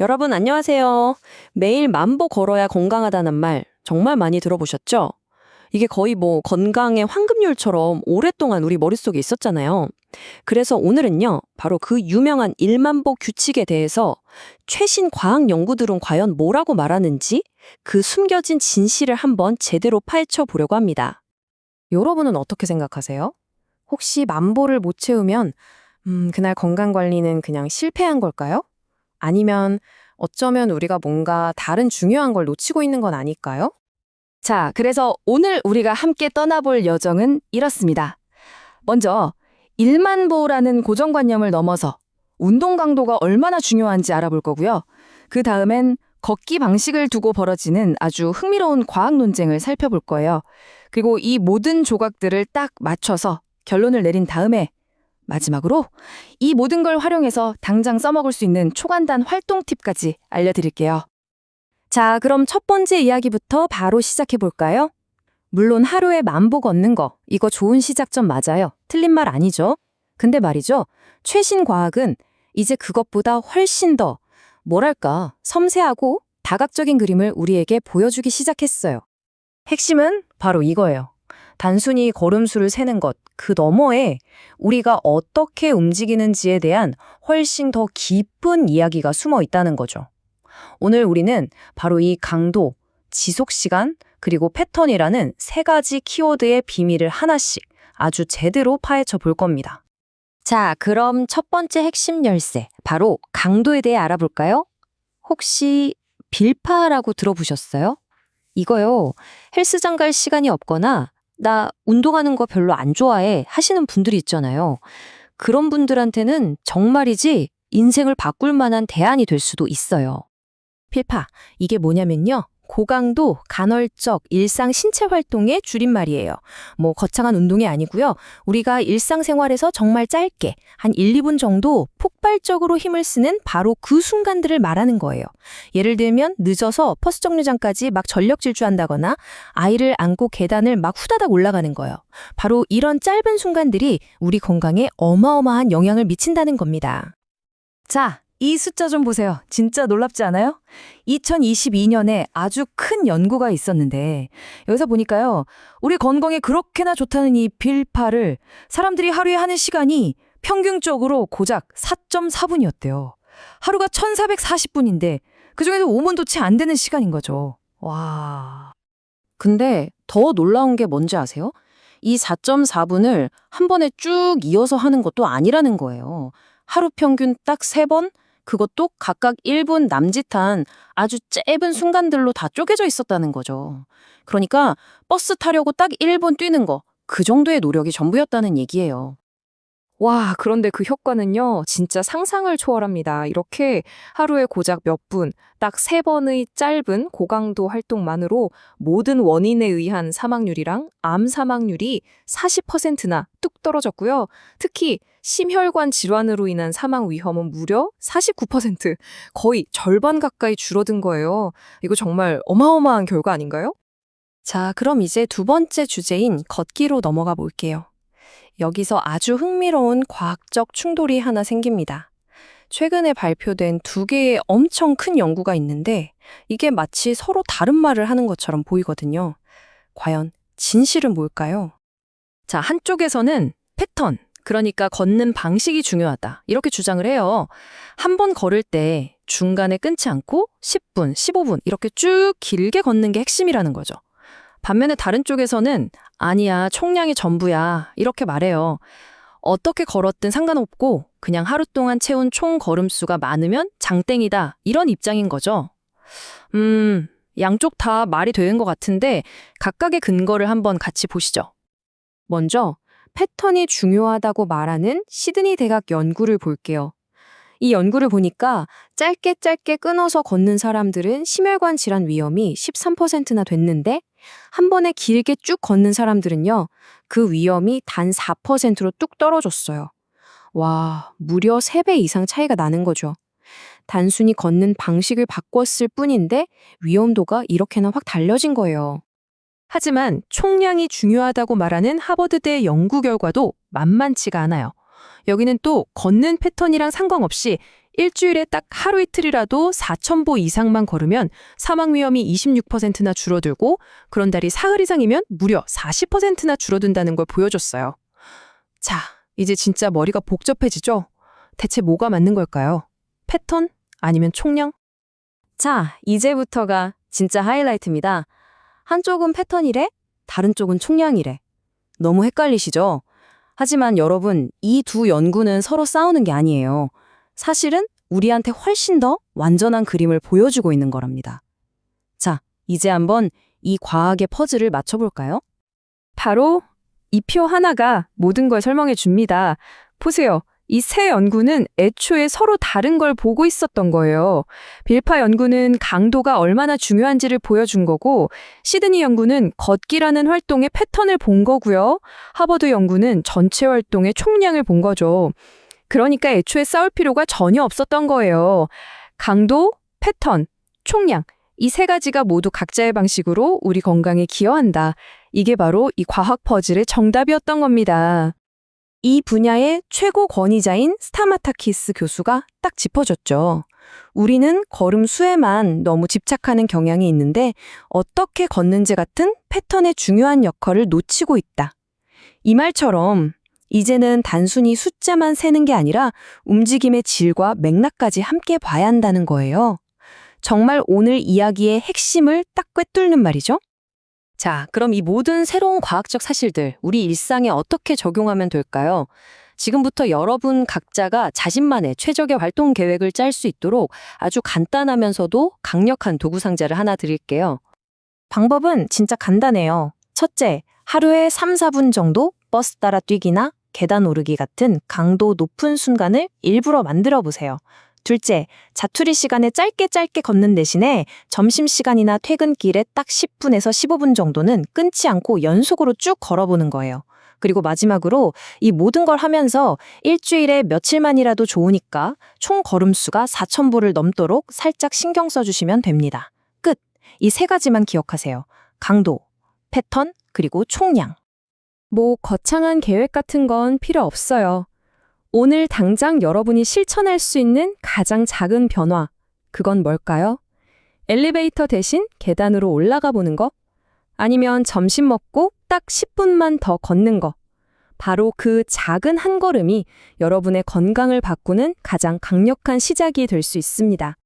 여러분 안녕하세요. 매일 만보 걸어야 건강하다는 말 정말 많이 들어보셨죠? 이게 거의 뭐 건강의 황금률처럼 오랫동안 우리 머릿속에 있었잖아요. 그래서 오늘은요, 바로 그 유명한 1만보 규칙에 대해서 최신 과학 연구들은 과연 뭐라고 말하는지 그 숨겨진 진실을 한번 제대로 파헤쳐 보려고 합니다. 여러분은 어떻게 생각하세요? 혹시 만보를 못 채우면 음, 그날 건강 관리는 그냥 실패한 걸까요? 아니면 어쩌면 우리가 뭔가 다른 중요한 걸 놓치고 있는 건 아닐까요? 자, 그래서 오늘 우리가 함께 떠나볼 여정은 이렇습니다. 먼저 1만 보라는 고정관념을 넘어서 운동 강도가 얼마나 중요한지 알아볼 거고요. 그 다음엔 걷기 방식을 두고 벌어지는 아주 흥미로운 과학 논쟁을 살펴볼 거예요. 그리고 이 모든 조각들을 딱 맞춰서 결론을 내린 다음에 마지막으로 이 모든 걸 활용해서 당장 써먹을 수 있는 초간단 활동 팁까지 알려드릴게요. 자, 그럼 첫 번째 이야기부터 바로 시작해 볼까요? 물론 하루에 만보 걷는 거, 이거 좋은 시작점 맞아요. 틀린 말 아니죠? 근데 말이죠. 최신 과학은 이제 그것보다 훨씬 더, 뭐랄까, 섬세하고 다각적인 그림을 우리에게 보여주기 시작했어요. 핵심은 바로 이거예요. 단순히 걸음수를 세는 것, 그 너머에 우리가 어떻게 움직이는지에 대한 훨씬 더 깊은 이야기가 숨어 있다는 거죠. 오늘 우리는 바로 이 강도, 지속 시간, 그리고 패턴이라는 세 가지 키워드의 비밀을 하나씩 아주 제대로 파헤쳐 볼 겁니다. 자, 그럼 첫 번째 핵심 열쇠, 바로 강도에 대해 알아볼까요? 혹시 빌파라고 들어보셨어요? 이거요, 헬스장 갈 시간이 없거나 나 운동하는 거 별로 안 좋아해 하시는 분들이 있잖아요. 그런 분들한테는 정말이지 인생을 바꿀 만한 대안이 될 수도 있어요. 필파, 이게 뭐냐면요. 고강도, 간헐적, 일상 신체 활동의 줄임말이에요. 뭐 거창한 운동이 아니고요. 우리가 일상생활에서 정말 짧게 한 1, 2분 정도 폭 발적으로 힘을 쓰는 바로 그 순간들을 말하는 거예요. 예를 들면 늦어서 버스 정류장까지 막 전력 질주한다거나 아이를 안고 계단을 막 후다닥 올라가는 거예요. 바로 이런 짧은 순간들이 우리 건강에 어마어마한 영향을 미친다는 겁니다. 자, 이 숫자 좀 보세요. 진짜 놀랍지 않아요? 2022년에 아주 큰 연구가 있었는데 여기서 보니까요. 우리 건강에 그렇게나 좋다는 이 빌파를 사람들이 하루에 하는 시간이 평균적으로 고작 4.4분이었대요. 하루가 1440분인데 그중에서 5분도 채 안 되는 시간인 거죠. 와. 근데 더 놀라운 게 뭔지 아세요? 이 4.4분을 한 번에 쭉 이어서 하는 것도 아니라는 거예요. 하루 평균 딱 3번? 그것도 각각 1분 남짓한 아주 짧은 순간들로 다 쪼개져 있었다는 거죠. 그러니까 버스 타려고 딱 1분 뛰는 거, 그 정도의 노력이 전부였다는 얘기예요. 와, 그런데 그 효과는요, 진짜 상상을 초월합니다. 이렇게 하루에 고작 몇 분, 딱 세 번의 짧은 고강도 활동만으로 모든 원인에 의한 사망률이랑 암 사망률이 40%나 뚝 떨어졌고요. 특히 심혈관 질환으로 인한 사망 위험은 무려 49%, 거의 절반 가까이 줄어든 거예요. 이거 정말 어마어마한 결과 아닌가요? 자, 그럼 이제 두 번째 주제인 걷기로 넘어가 볼게요. 여기서 아주 흥미로운 과학적 충돌이 하나 생깁니다. 최근에 발표된 두 개의 엄청 큰 연구가 있는데 이게 마치 서로 다른 말을 하는 것처럼 보이거든요. 과연 진실은 뭘까요? 자, 한쪽에서는 패턴, 그러니까 걷는 방식이 중요하다. 이렇게 주장을 해요. 한 번 걸을 때 중간에 끊지 않고 10분, 15분 이렇게 쭉 길게 걷는 게 핵심이라는 거죠. 반면에 다른 쪽에서는 아니야, 총량이 전부야. 이렇게 말해요. 어떻게 걸었든 상관없고 그냥 하루 동안 채운 총 걸음수가 많으면 장땡이다. 이런 입장인 거죠. 음, 양쪽 다 말이 되는 것 같은데 각각의 근거를 한번 같이 보시죠. 먼저 패턴이 중요하다고 말하는 시드니 대학 연구를 볼게요. 이 연구를 보니까 짧게 짧게 끊어서 걷는 사람들은 심혈관 질환 위험이 13%나 됐는데 한 번에 길게 쭉 걷는 사람들은요, 그 위험이 단 4%로 뚝 떨어졌어요. 와, 무려 3배 이상 차이가 나는 거죠. 단순히 걷는 방식을 바꿨을 뿐인데 위험도가 이렇게나 확 달라진 거예요. 하지만 총량이 중요하다고 말하는 하버드대 연구 결과도 만만치가 않아요. 여기는 또 걷는 패턴이랑 상관없이 일주일에 딱 하루 이틀이라도 4,000보 이상만 걸으면 사망 위험이 26%나 줄어들고 그런 달이 사흘 이상이면 무려 40%나 줄어든다는 걸 보여줬어요. 자, 이제 진짜 머리가 복잡해지죠? 대체 뭐가 맞는 걸까요? 패턴? 아니면 총량? 자, 이제부터가 진짜 하이라이트입니다. 한쪽은 패턴이래, 다른 쪽은 총량이래. 너무 헷갈리시죠? 하지만 여러분, 이 두 연구는 서로 싸우는 게 아니에요. 사실은 우리한테 훨씬 더 완전한 그림을 보여주고 있는 거랍니다. 자, 이제 한번 이 과학의 퍼즐을 맞춰볼까요? 바로 이 표 하나가 모든 걸 설명해 줍니다. 보세요. 이 세 연구는 애초에 서로 다른 걸 보고 있었던 거예요. 빌파 연구는 강도가 얼마나 중요한지를 보여준 거고, 시드니 연구는 걷기라는 활동의 패턴을 본 거고요. 하버드 연구는 전체 활동의 총량을 본 거죠. 그러니까 애초에 싸울 필요가 전혀 없었던 거예요. 강도, 패턴, 총량. 이 세 가지가 모두 각자의 방식으로 우리 건강에 기여한다. 이게 바로 이 과학 퍼즐의 정답이었던 겁니다. 이 분야의 최고 권위자인 스타마타키스 교수가 딱 짚어줬죠. 우리는 걸음 수에만 너무 집착하는 경향이 있는데 어떻게 걷는지 같은 패턴의 중요한 역할을 놓치고 있다. 이 말처럼 이제는 단순히 숫자만 세는 게 아니라 움직임의 질과 맥락까지 함께 봐야 한다는 거예요. 정말 오늘 이야기의 핵심을 딱 꿰뚫는 말이죠. 자, 그럼 이 모든 새로운 과학적 사실들 우리 일상에 어떻게 적용하면 될까요? 지금부터 여러분 각자가 자신만의 최적의 활동 계획을 짤 수 있도록 아주 간단하면서도 강력한 도구 상자를 하나 드릴게요. 방법은 진짜 간단해요. 첫째, 하루에 3, 4분 정도 버스 따라 뛰기나 계단 오르기 같은 강도 높은 순간을 일부러 만들어 보세요. 둘째, 자투리 시간에 짧게 짧게 걷는 대신에 점심시간이나 퇴근길에 딱 10분에서 15분 정도는 끊지 않고 연속으로 쭉 걸어보는 거예요. 그리고 마지막으로 이 모든 걸 하면서 일주일에 며칠만이라도 좋으니까 총 걸음수가 4,000보를 넘도록 살짝 신경 써주시면 됩니다. 끝! 이 세 가지만 기억하세요. 강도, 패턴, 그리고 총량. 뭐 거창한 계획 같은 건 필요 없어요. 오늘 당장 여러분이 실천할 수 있는 가장 작은 변화, 그건 뭘까요? 엘리베이터 대신 계단으로 올라가 보는 거? 아니면 점심 먹고 딱 10분만 더 걷는 거? 바로 그 작은 한 걸음이 여러분의 건강을 바꾸는 가장 강력한 시작이 될 수 있습니다.